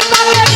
Everybody